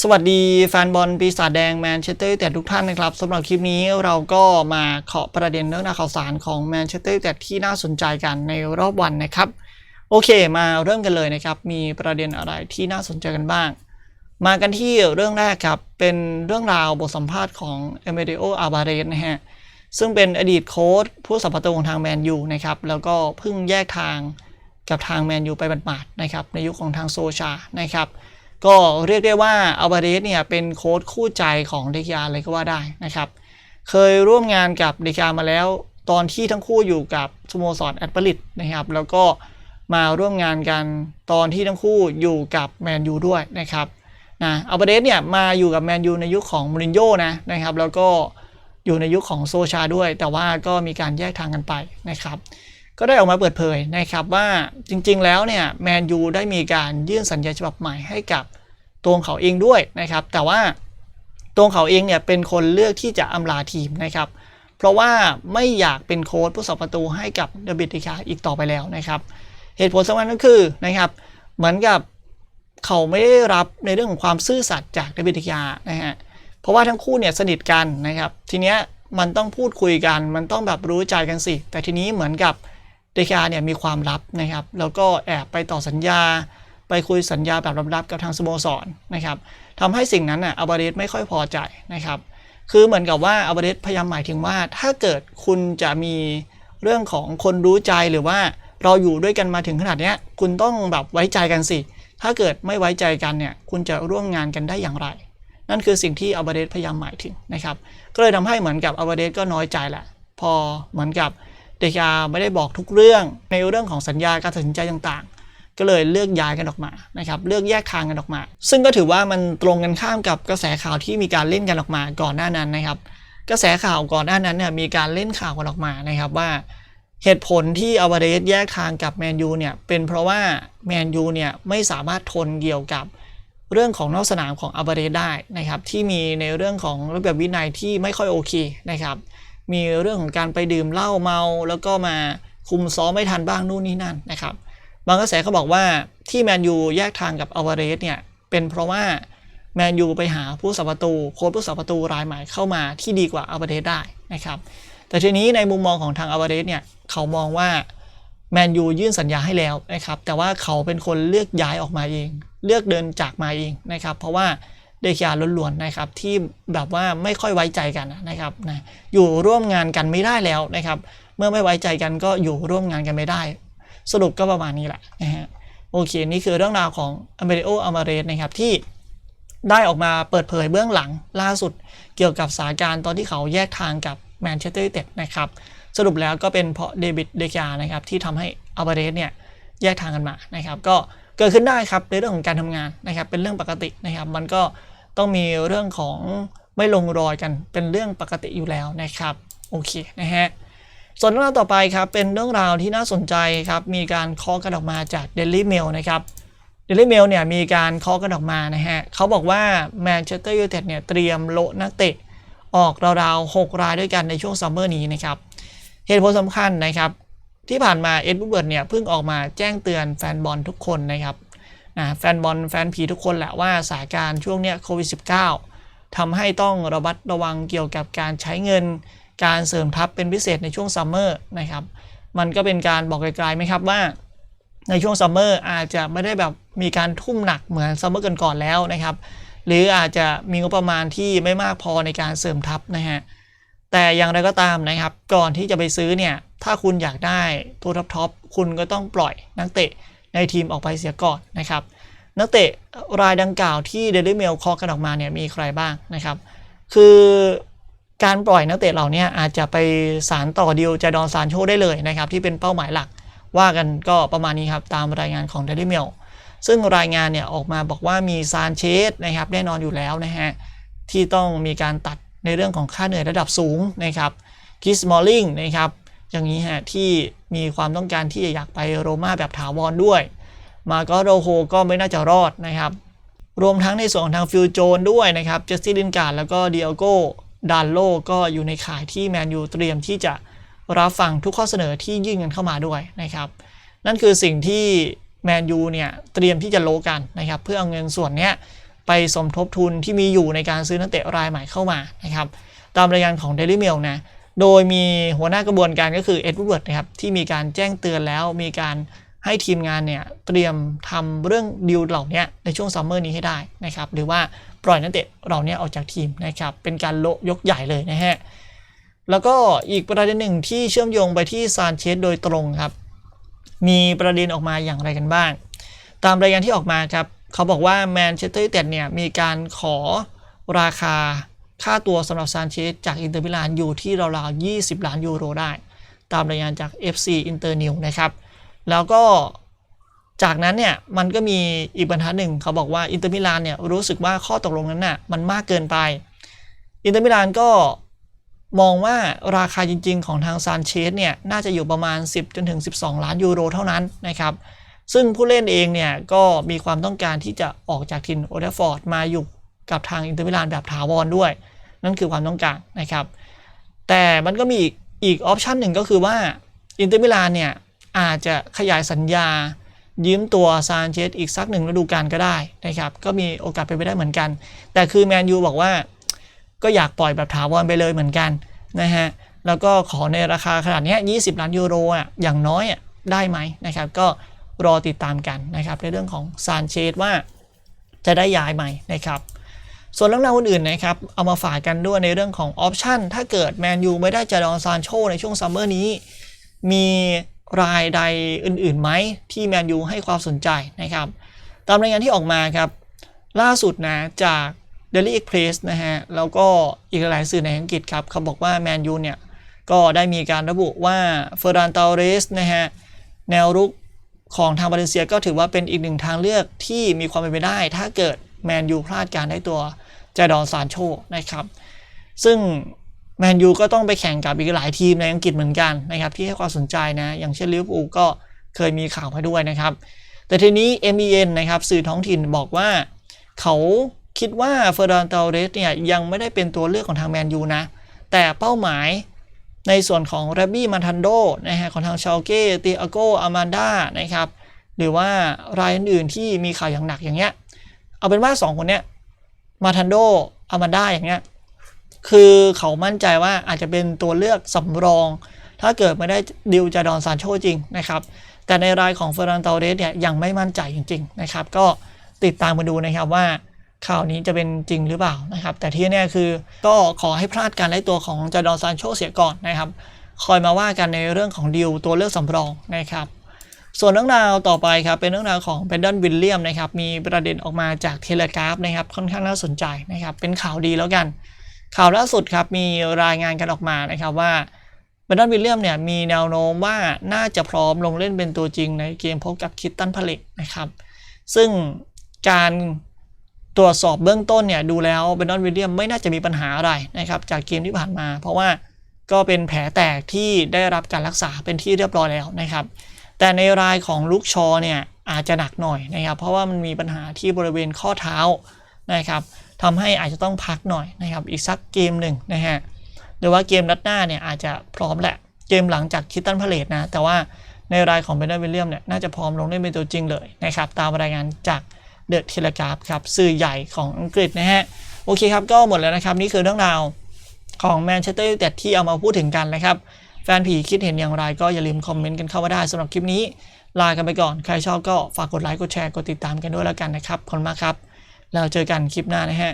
สวัสดีแฟนบอลปีศาจแดงแมนเชสเตอร์ยูไนเต็ดทุกท่านนะครับสำหรับคลิปนี้เราก็มาเคาะประเด็นเรื่องราวข่าวสารของแมนเชสเตอร์ยูไนเต็ดที่น่าสนใจกันในรอบวันนะครับ โอเคมาเริ่มกันเลยนะครับ มีประเด็นอะไรที่น่าสนใจกันบ้าง มากันที่เรื่องแรกครับ เป็นเรื่องราวบทสัมภาษณ์ของเอเมริโออาบาเรสนะฮะซึ่งเป็นอดีตโค้ชผู้สัมพันธ์ของทางแมนยูนะครับแล้วก็เพิ่งแยกทางกับทางแมนยูไปหมาดๆนะครับในยุคของทางโซชานะครับ ก็เรียกได้ว่าอัลบาเรสเนี่ยเป็นโค้ชคู่ใจของเดกยาเลยก็ว่าได้นะครับ เคยร่วมงานกับเดกยามาแล้วตอนที่ทั้งคู่อยู่กับสโมสรแอตเลติกนะครับ แล้วก็มาร่วมงานกันตอนที่ทั้งคู่อยู่กับแมนยูด้วยนะครับนะอัลบาเรสเนี่ยมาอยู่กับแมนยูในยุคของมูรินโญ่นะนะครับ แล้วก็อยู่ในยุคของโซชาด้วย แต่ว่าก็มีการแยกทางกันไปนะครับ ก็ได้ออกมาเปิดเผยนะครับว่าจริงๆแล้วเนี่ยแมนยูได้มีการยื่นสัญญาฉบับใหม่ให้กับตัวเขาเองด้วยนะครับ แต่ว่าตัวเขาเองเนี่ยเป็นคนเลือกที่จะอำลาทีมนะครับ เพราะว่าไม่อยากเป็นโค้ชผู้สับประตูให้กับเดบิติกาอีกต่อไปแล้วนะครับ เหตุผลสำคัญก็คือนะครับ เหมือนกับเขาไม่ได้รับในเรื่องของความซื่อสัตย์จากเดบิติกานะฮะเพราะว่าทั้งคู่เนี่ยสนิทกันนะครับ ทีเนี้ยมันต้องพูดคุยกัน มันต้องแบบรู้ใจกันสิ แต่ทีนี้เหมือนกับ เดคาเนี่ยมีความลับนะครับ แล้วก็แอบไปต่อสัญญา ไปคุยสัญญาแบบลับๆกับทางสโมสรนะครับทำให้สิ่งนั้นอะอัลบาเรสไม่ค่อยพอใจนะครับ คือเหมือนกับว่าอัลบาเรสพยายามหมายถึงว่าถ้าเกิดคุณจะมีเรื่องของคนรู้ใจหรือว่าเราอยู่ด้วยกันมาถึงขนาดนี้คุณต้องแบบไว้ใจกันสิ ถ้าเกิดไม่ไว้ใจกันเนี่ย คุณจะร่วมงานกันได้อย่างไร นั่นคือสิ่งที่อัลบาเรสพยายามหมายถึงนะครับ ก็เลยทำให้เหมือนกับอัลบาเรสก็น้อยใจแหละ พอเหมือนกับ เดกาไม่ได้บอกทุกเรื่องในเรื่องของสัญญาการตัดสินใจต่างๆ ก็เลยเลือกย้ายกันออกมานะครับเลือกแยกทางกันออกมา ซึ่งก็ถือว่ามันตรงกันข้ามกับกระแสข่าวที่มีการเล่นกันออกมาก่อนหน้านั้นนะครับ กระแสข่าวก่อนหน้านั้นเนี่ยมีการเล่นข่าวกันออกมานะครับว่าเหตุผลที่อัลวาเรสแยกทางกับแมนยูเนี่ยเป็นเพราะว่าแมนยูเนี่ยไม่สามารถทนเกี่ยวกับเรื่องของนอกสนามของอัลวาเรสได้นะครับที่มีในเรื่องของระเบียบวินัยที่ไม่ค่อยโอเคนะครับ มีเรื่องของการไปดื่มเหล้าเมา แล้วก็มาคุมซ้อมไม่ทันบ้างนู่นนี่นั่นนะครับ บางกระแสเขาบอกว่าที่แมนยูแยกทางกับอัลวาเรสเนี่ยเป็นเพราะว่าแมนยูไปหาผู้สับประตูโค้ชผู้สับประตูรายใหม่เข้ามาที่ดีกว่าอัลวาเรสได้นะครับ แต่ทีนี้ในมุมมองของทางอัลวาเรสเนี่ยเขามองว่าแมนยูยื่นสัญญาให้แล้วนะครับแต่ว่าเขาเป็นคนเลือกย้ายออกมาเอง เลือกเดินจากมาเองนะครับ เพราะว่า เดคิอาล้วนๆนะครับที่แบบว่าไม่ค่อยไว้ใจกันนะครับนะอยู่ร่วมงานกันไม่ได้แล้วนะครับ เมื่อไม่ไว้ใจกันก็อยู่ร่วมงานกันไม่ได้ สรุปก็ประมาณนี้แหละนะฮะโอเค นี่คือเรื่องราวของอเมริโออมาเรสนะครับที่ได้ออกมาเปิดเผยเบื้องหลังล่าสุดเกี่ยวกับสาการตอนที่เขาแยกทางกับแมนเชสเตอร์ยูไนเต็ดนะครับสรุปแล้วก็เป็นเพราะเดวิดเดกานะครับที่ทำให้อาบเรสเนี่ยแยกทางกันมานะครับ ก็เกิดขึ้นได้ครับในเรื่องของการทำงานนะครับ เป็นเรื่องปกตินะครับ มันก็ ต้องมีเรื่องของไม่ลงรอยกันเป็นเรื่องปกติอยู่แล้วนะครับโอเคนะฮะส่วนเรื่องราวต่อไปครับเป็นเรื่องราวที่น่าสนใจครับมีการเคาะกันออกมาจาก Daily Mail นะครับ Daily Mail เนี่ยมีการเคาะกันออกมานะฮะเขาบอกว่าแมนเชสเตอร์ยูไนเต็ดเนี่ยเตรียมโละนักเตะออกราวๆ6รายด้วยกันในช่วงซัมเมอร์นี้นะครับเหตุผลสำคัญนะครับที่ผ่านมาเอ็ดวูเบิร์ดเนี่ยเพิ่งออกมาแจ้งเตือนแฟนบอลทุกคนนะครับ นะแฟนบอลแฟนผีทุกคนแหละว่าสถานการณ์ช่วงเนี้ยโควิด -19 ทำให้ต้องระมัดระวังเกี่ยวกับการใช้เงิน การเสริมทัพเป็นพิเศษในช่วงซัมเมอร์นะครับมันก็เป็นการบอกไกลๆไหมครับว่า ในช่วงซัมเมอร์อาจจะไม่ได้แบบมีการทุ่มหนักเหมือนซัมเมอร์ก่อนๆแล้วนะครับหรืออาจจะมีงบประมาณที่ไม่มากพอในการเสริมทัพนะฮะแต่อย่างไรก็ตามนะครับ ก่อนที่จะไปซื้อเนี่ย ถ้าคุณอยากได้ตัวท็อปทอปคุณก็ต้องปล่อยนักเตะ ในทีมออกไปเสียก่อนนะครับ นักเตะรายดังกล่าวที่เดลิเมลคอกันออกมาเนี่ยมีใครบ้างนะครับ คือการปล่อยนักเตะเหล่านี้อาจจะไปสารต่อดีลจาดอนซานโชได้เลยนะครับ ที่เป็นเป้าหมายหลักว่ากันก็ประมาณนี้ครับตามรายงานของเดลิเมลซึ่งรายงานเนี่ยออกมาบอกว่ามีซานเชสนะครับแน่นอนอยู่แล้วนะฮะที่ต้องมีการตัดในเรื่องของค่าเหนื่อยระดับสูงนะครับคิสมอลลิงนะครับ อย่างนี้ฮะที่มีความต้องการที่จะอยากไปโรม่าแบบถาวรด้วย มาก็โรโฮก็ไม่น่าจะรอดนะครับ รวมทั้งในส่วนของทางฟิลโจนด้วยนะครับเจสซี่ลินการ์ดแล้วก็เดียโก้ดันโลก็อยู่ในข่ายที่แมนยูเตรียมที่จะรับฟังทุกข้อเสนอที่ยื่นกันเข้ามาด้วยนะครับ นั่นคือสิ่งที่แมนยูเนี่ยเตรียมที่จะโลกันนะครับ เพื่อเอาเงินส่วนนี้ไปสมทบทุนที่มีอยู่ในการซื้อนักเตะรายใหม่เข้ามานะครับ ตามรายงานของ Daily Mail นะ โดยมีหัวหน้ากระบวนการก็คือเอ็ดเวิร์ดนะครับที่มีการแจ้งเตือนแล้วมีการให้ทีมงานเนี่ยเตรียมทำเรื่องดีลเหล่านี้ในช่วงซัมเมอร์นี้ให้ได้นะครับหรือว่าปล่อยนักเตะเหล่านี้ออกจากทีมนะครับเป็นการโลยกใหญ่เลยนะฮะแล้วก็อีกประเด็นหนึ่งที่เชื่อมโยงไปที่ซานเชสโดยตรงครับ มีประเด็นออกมาอย่างไรกันบ้าง ตามรายงานที่ออกมาครับ เขาบอกว่าแมนเชสเตอร์ยูไนเต็ดเนี่ยมีการขอราคา ค่าตัวสำหรับซานเชสจากอินเตอร์มิลานอยู่ที่ราวๆ20 ล้านยูโรได้ ตามรายงานจาก FC Inter New นะครับ แล้วก็จากนั้นเนี่ยมันก็มีอีกบรรทัดหนึ่งเขาบอกว่าอินเตอร์มิลานเนี่ยรู้สึกว่าข้อตกลงนั้นน่ะมันมากเกินไป อินเตอร์มิลานก็มองว่าราคาจริง ๆ ของทางซานเชสเนี่ยน่าจะอยู่ประมาณ 10จนถึง12 ล้านยูโรเท่านั้นนะครับ ซึ่งผู้เล่นเองเนี่ยก็มีความต้องการที่จะออกจากทินโอเดฟอร์ดมาอยู่ กับทางอินเตอร์มิลานแบบถาวรด้วย นั่นคือความต้องการนะครับ แต่มันก็มีอีกอีกออปชันหนึ่งก็คือว่าอินเตอร์มิลานเนี่ยอาจจะขยายสัญญา ยืมตัวซานเชสอีกสักหนึ่งฤดูกาลก็ได้นะครับ ก็มีโอกาสเป็นไปได้เหมือนกัน แต่คือแมนยูบอกว่าก็อยากปล่อยแบบถาวรไปเลยเหมือนกันนะฮะแล้วก็ขอในราคาขนาดนี้ย20 ล้านยูโรอะอย่างน้อยอะได้ไหมนะครับ ก็รอติดตามกันนะครับในเรื่องของซานเชสว่าจะได้ย้ายไหมนะครับ ส่วนเรื่องราวอื่นๆนะครับ เอามาฝากกันด้วยในเรื่องของออปชันถ้าเกิดแมนยูไม่ได้จาดอนซานโชในช่วงซัมเมอร์นี้ มีรายใดอื่นๆไหมที่แมนยูให้ความสนใจนะครับ ตามรายงานที่ออกมาครับ ล่าสุดนะจาก Daily Express นะฮะ แล้วก็อีกหลายสื่อในอังกฤษครับเขาบอกว่าแมนยูเนี่ย ก็ได้มีการระบุว่าเฟอร์รานตาเรสนะฮะ แนวรุกของทางบาเลนเซียก็ถือว่าเป็นอีกหนึ่งทางเลือกที่มีความเป็นไปได้ ถ้าเกิดแมนยูพลาดการได้ตัว จดอนซานโชนะครับ ซึ่งแมนยูก็ต้องไปแข่งกับอีกหลายทีมในอังกฤษเหมือนกันนะครับ ที่ให้ความสนใจนะ อย่างเช่นลิเวอร์พูลก็เคยมีข่าวมาด้วยนะครับ แต่ทีนี้ MEN นะครับสื่อท้องถิ่นบอกว่า เขาคิดว่าเฟอร์รานเตเรสเนี่ยยังไม่ได้เป็นตัวเลือกของทางแมนยูนะ แต่เป้าหมายในส่วนของแรบบี้มันทันโดนะฮะของทางชาลเก้ตีอาโกอามันดานะครับหรือว่ารายอื่นๆที่มีข่าวอย่างหนักอย่างเงี้ยเอาเป็นว่า 2 คนเนี้ย มาทันโดอามันดาอย่างเงี้ยคือเขามั่นใจว่าอาจจะเป็นตัวเลือกสำรอง ถ้าเกิดไม่ได้ดิวจาดอนซานโชจริงนะครับ แต่ในรายของเฟอร์นันเตาเรสเนี่ยยังไม่มั่นใจจริง ๆ นะครับ ก็ติดตามมาดูนะครับว่าข่าวนี้จะเป็นจริงหรือเปล่านะครับ แต่ที่แน่คือก็ขอให้พลาดการไล่ตัวของจาดอนซานโชเสียก่อนนะครับ คอยมาว่ากันในเรื่องของดิวตัวเลือกสำรองนะครับ ส่วนเรื่องราวต่อไปครับเป็นเรื่องราวของเบนดอนวิลเลียมนะครับมีประเด็นออกมาจากเทเลกราฟนะครับค่อนข้างน่าสนใจนะครับเป็นข่าวดีแล้วกัน ข่าวล่าสุดครับมีรายงานกันออกมานะครับว่าเบนดอนวิลเลียมเนี่ยมีแนวโน้มว่าน่าจะพร้อมลงเล่นเป็นตัวจริงในเกมพบกับคิตตันพาเลตนะครับ ซึ่งการตรวจสอบเบื้องต้นเนี่ยดูแล้วเบนดอนวิลเลียมไม่น่าจะมีปัญหาอะไรนะครับจากเกมที่ผ่านมา เพราะว่าก็เป็นแผลแตกที่ได้รับการรักษาเป็นที่เรียบร้อยแล้วนะครับ แต่ในรายของลูกชอเนี่ยอาจจะหนักหน่อยนะครับ เพราะว่ามันมีปัญหาที่บริเวณข้อเท้านะครับทำให้อาจจะต้องพักหน่อยนะครับ อีกสักเกมหนึ่งนะฮะหรือว่าเกมนัดหน้าเนี่ยอาจจะพร้อมแหละ เกมหลังจากคิตตันพาเลตนะ แต่ว่าในรายของเบนเดนวิลเลียมเนี่ยน่าจะพร้อมลงเล่นเป็นตัวจริงเลยนะครับ ตามรายงานจากเดอะเทเลกราฟครับสื่อใหญ่ของอังกฤษนะฮะ โอเคครับ ก็หมดแล้วนะครับ นี่คือเรื่องราวของแมนเชสเตอร์ยูไนเต็ดที่เอามาพูดถึงกันนะครับ แฟนผีคิดเห็นอย่างไรก็อย่าลืมคอมเมนต์กันเข้ามาได้สำหรับคลิปนี้ ลากันไปก่อน ใครชอบก็ฝากกดไลค์ กดแชร์ กดติดตามกันด้วยแล้วกันนะครับ ขอบคุณมากครับ แล้วเจอกันคลิปหน้านะฮะ